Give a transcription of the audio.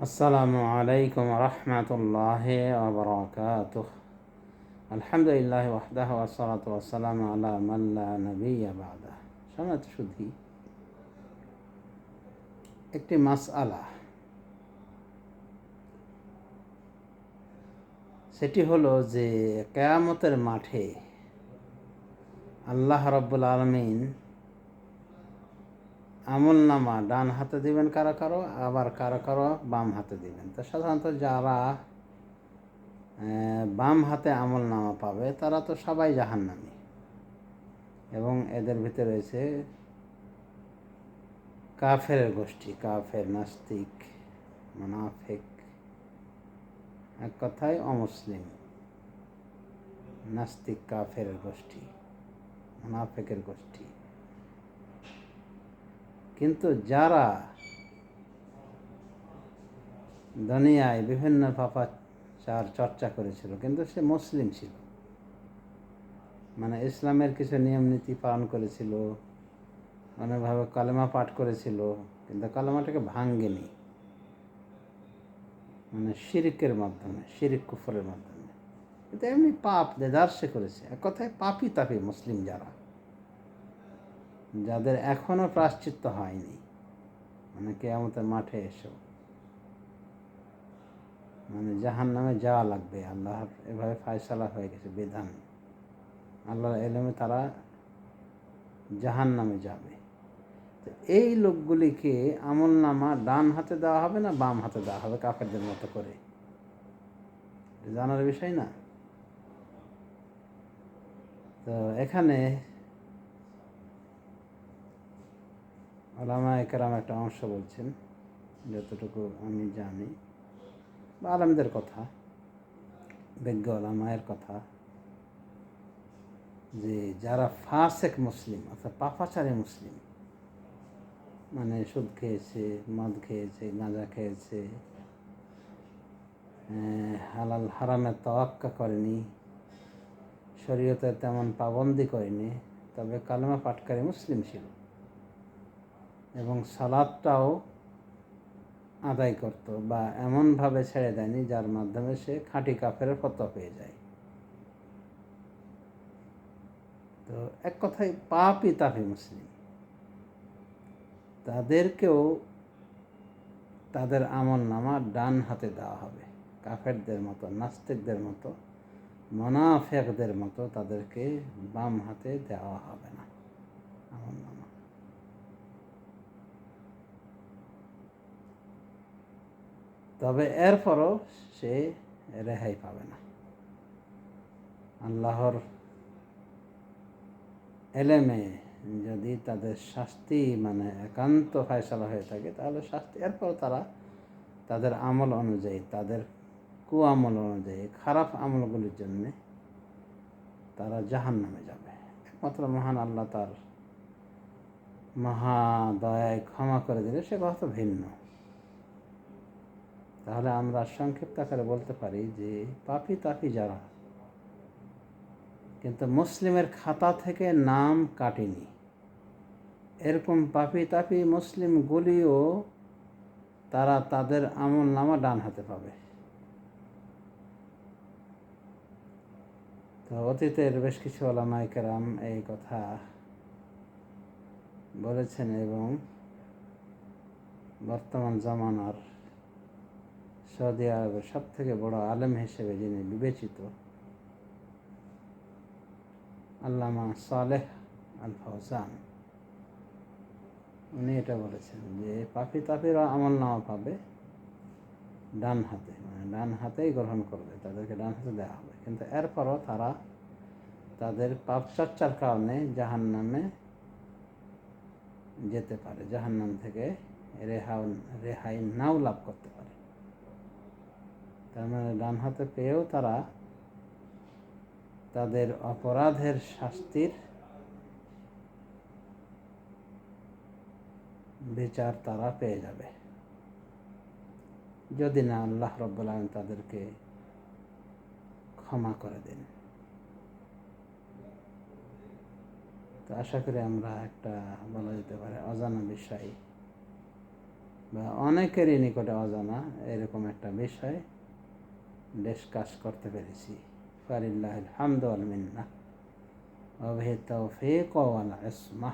আসসালামু আলাইকুম রহমতুল্লাহ আবরকাত আলহামদুলিল্লাহ ওয়াহদাহ ওয়াসালাত ওয়াসালাম আলা মাল্লা নবী আবাদা সনাত শুধু একটি মাস আলা সেটি হলো যে কেয়ামতের মাঠে আল্লাহ রব্বুল আলমিন আমল নামা, ডান হাতে দিবেন কারও কারও, আবার কারও কারও বাম হাতে দিবেন। তো সাধারণত যারা বাম হাতে আমল নামা পাবে, তারা তো সবাই জাহান্নামি। এবং এদের ভিতরে রয়েছে কাফের গোষ্ঠী, কাফের নাস্তিক, মানাফেক, এক কথায় অমুসলিম, নাস্তিক কাফের গোষ্ঠী, মানাফেকের গোষ্ঠী। কিন্তু যারা দুনিয়ায় বিভিন্ন পাপাচার চর্চা করেছিল, কিন্তু সে মুসলিম ছিল। মানে ইসলামের কিছু নিয়ম নীতি পালন করেছিল অনেকভাবে কালেমা পাঠ করেছিল, কিন্তু কালেমাটাকে ভাঙ্গেনি মানে শিরিকের মাধ্যমে, শিরিক কুফরের মাধ্যমে। কিন্তু এমনি পাপ দেদার্সে করেছে। এক কথায় পাপি তাপি মুসলিম যারা। যাদের এখনও প্রাশ্চিত্য হয়নি। মানে কেয়ামতের মাঠে এসেও মানে জাহান নামে যাওয়া লাগবে। আল্লাহ এভাবে ফায়সালা হয়ে গেছে বিধান আল্লাহর এলেমে তারা জাহান নামে যাবে। তো এই লোকগুলিকে আমল নামা ডান হাতে দেওয়া হবে না বাম হাতে দেওয়া হবে কাফেরদের মতো করে? জানার বিষয় না। তো এখানে আলামা একরাম একটা অংশ বলছেন, যতটুকু আমি জানি। বা আলামদের কথা, বিজ্ঞ আলামায়ের কথা, যে যারা ফাসেক মুসলিম, অর্থাৎ পাপাচারী মুসলিম মানে সুদ খেয়েছে, মদ খেয়েছে, গাঁজা খেয়েছে হালাল হারামের তওয়াক্কা করেনি, শরীয়তে তেমন পাবন্দি করেনি, তবে কালমা পাটকারী মুসলিম ছিল। এবং সালাদটাও আদায় করত বা এমনভাবে ছেড়ে দেয়নি যার মাধ্যমে সে খাঁটি কাফের ফতোয়া পেয়ে যায়। তো এক কথায় পাপই তাপি মুসলিম। তাদেরকেও তাদের আমল নামা ডান হাতে দেওয়া হবে। কাফেরদের মতো, নাস্তিকদের মতো, মনাফেকদের মতো তাদেরকে বাম হাতে দেওয়া হবে না। আমল নামা তবে এরপরও সে রেহাই পাবে না। আল্লাহর এলেমে যদি তাদের শাস্তি মানে একান্ত ফয়সলা হয়ে থাকে, তাহলে শাস্তি এরপর তারা তাদের আমল অনুযায়ী, তাদের কুয়ামল অনুযায়ী, খারাপ আমলগুলির জন্যে তারা জাহান নামে যাবে। একমাত্র মহান আল্লাহ তার মহা দয়ায় ক্ষমা করে দিলে সে কথা ভিন্ন। তাহলে আমরা সংক্ষিপ্ত আকারে বলতে পারি যে পাপি তাপি যারা, কিন্তু মুসলিমের খাতা থেকে নাম কাটেনি। এরকম পাপি তাপি মুসলিমগুলিও তারা তাদের আমল নামা ডান হাতে পাবে। তো অতীতের বেশ কিছু আলামাইকেরাম এই কথা বলেছেন এবং বর্তমান জামানার সৌদি আরবের সব থেকে বড় আলেম হিসেবে যিনি বিবেচিত। আল্লামা সালেহ আল ফৌজান উনি এটা বলেছেন যে, পাপি তাপিরা আমল নামা পাবে ডান হাতে মানে ডান হাতেই গ্রহণ করবে, তাদেরকে ডান হাতে দেওয়া হবে। কিন্তু এরপরও তারা তাদের পাপ চর্চার কারণে জাহান নামে যেতে পারে জাহান নাম থেকে রেহাও, রেহাই নাও লাভ করতে পারে। তার মানে ডান হাতে পেয়েও তারা তাদের অপরাধের শাস্তির বিচার তারা পেয়ে যাবে। যদি না আল্লাহ রব্বুল আলম তাদেরকে ক্ষমা করে দেন। তো আশা করি আমরা একটা বলা যেতে পারে অজানা বিষয় বা অনেকেরই নিকটে অজানা এরকম একটা বিষয় ডিসকাস করতে পেরেছি। ফারিল্লাহ হামদ আল মিন্না। অভে তৌফিক ওয়াল ইসমাহ।